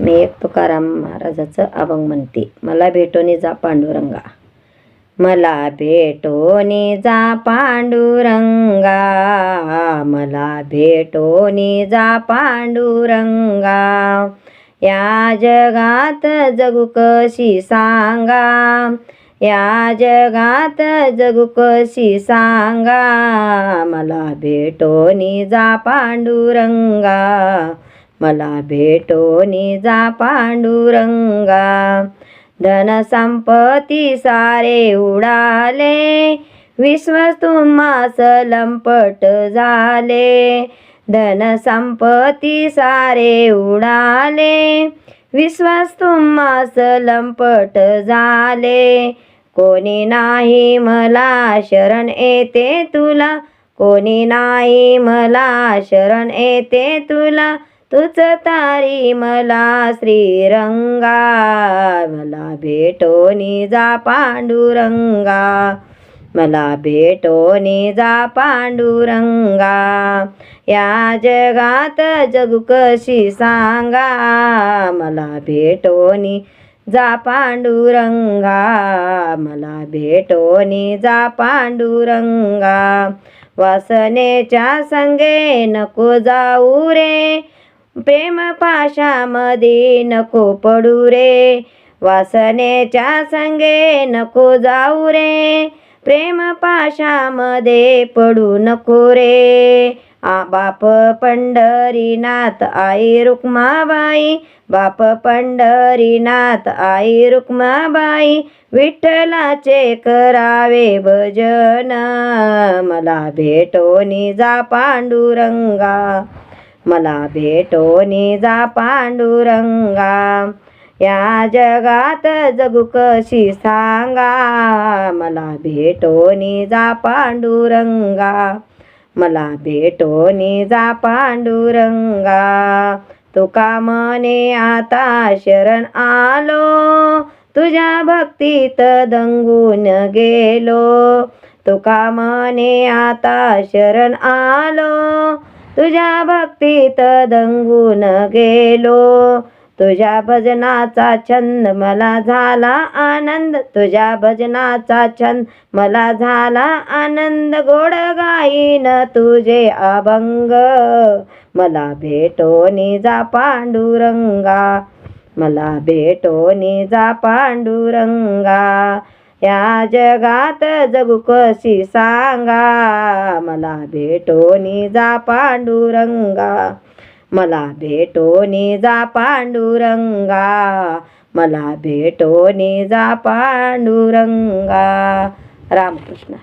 मी एक तुकाराम महाराजाचं अभंग म्हणते. मला भेटोनी जा पांडुरंगा. मला भेटोनी जा पांडुरंगा. मला भेटोनी जा पांडुरंगा. या जगात जगू कशी सांगा? या जगात जगू कशी सांगा? मला भेटोनी जा पांडुरंगा. मला भेटोनी जा पांडुरंगा. धन संपत्ती सारे उडाले. विश्व तुम्हास लंपट झाले. धन संपत्ती सारे उडाले. विश्वास तुम्हास लंपट झाले. कोणी नाही मला शरण येते तुला. कोणी नाही मला शरण येते तुला. तुझ तारी मला श्रीरंगा मला भेटो निजा पांडुरंगा मला भेटो निजा पांडुरंगा. या जगात जग कशी सांगा मला भेटोनी जा पांडुरंगा मला भेटोनी जा पांडुरंगा. वासनेच्या संगे नको जाऊ रे प्रेम पाशामध्ये नको पडू रे. वासनेच्या संगे नको जाऊ रे. प्रेम पाशामध्ये पडू नको रे. आ बाप पंढरीनाथ आई रुक्माबाई. बाप पंढरीनाथ आई रुक्माबाई. विठ्ठलाचे करावे भजन. मला भेटोनी जा पांडुरंगा. मला भेटोनी जा पांडुरंगा. या जगात जगू कशी सांगा? मला भेटोनी जा पांडुरंगा. मला भेटोनी जा पांडुरंगा. तुका मने आता शरण आलो. तुझ्या भक्तीत दंगून गेलो. तुका मने आता शरण आलो. तुझ्या भक्तीत दंगून गेलो. तुझ्या भजनाचा छंद मला झाला आनंद. तुझ्या भजनाचा छंद मला झाला आनंद. गोड गाईन तुझे अभंग. मला भेटो निजा पांडुरंगा. मला भेटो निजा पांडुरंगा. या जगात जगू कशी सांगा? मला भेटोनी जा पांडुरंगा. मला भेटोनी जा पांडुरंगा. मला भेटोनी जा पांडुरंगा. रामकृष्ण.